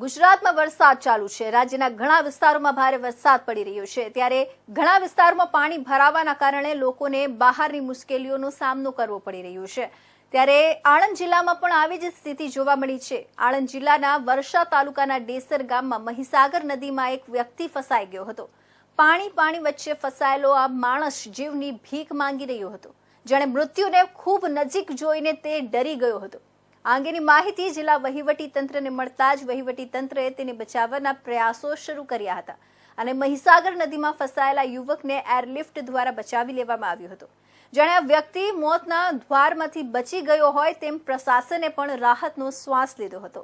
ગુજરાતમાં વરસાદ ચાલુ છે. રાજ્યના ઘણા વિસ્તારોમાં ભારે વરસાદ પડી રહ્યો છે. ત્યારે ઘણા વિસ્તારોમાં પાણી ભરાવાના કારણે લોકોને બહારની મુશ્કેલીઓનો સામનો કરવો પડી રહ્યો છે. ત્યારે આણંદ જિલ્લામાં પણ આવી જ સ્થિતિ જોવા મળી છે. આણંદ જિલ્લાના વર્ષા તાલુકાના ડેસર ગામમાં મહીસાગર નદીમાં એક વ્યક્તિ ફસાઈ ગયો હતો. પાણી પાણી વચ્ચે ફસાયેલો આ માણસ જીવની ભીખ માંગી રહ્યો હતો. જેણે મૃત્યુને ખૂબ નજીક જોઈને તે ડરી ગયો હતો. આ અંગેની માહિતી જિલ્લા વહીવટી તંત્રને મળતા જ વહીવટી તંત્રએ તેને બચાવવાના પ્રયાસો શરૂ કર્યા હતા અને મહીસાગર નદીમાં ફસાયેલા યુવકને એરલિફ્ટ દ્વારા બચાવી લેવામાં આવ્યો હતો. જાણે આ વ્યક્તિ મોતના દ્વારમાંથી બચી ગયો હોય તેમ પ્રશાસને પણ રાહતનો શ્વાસ લીધો હતો.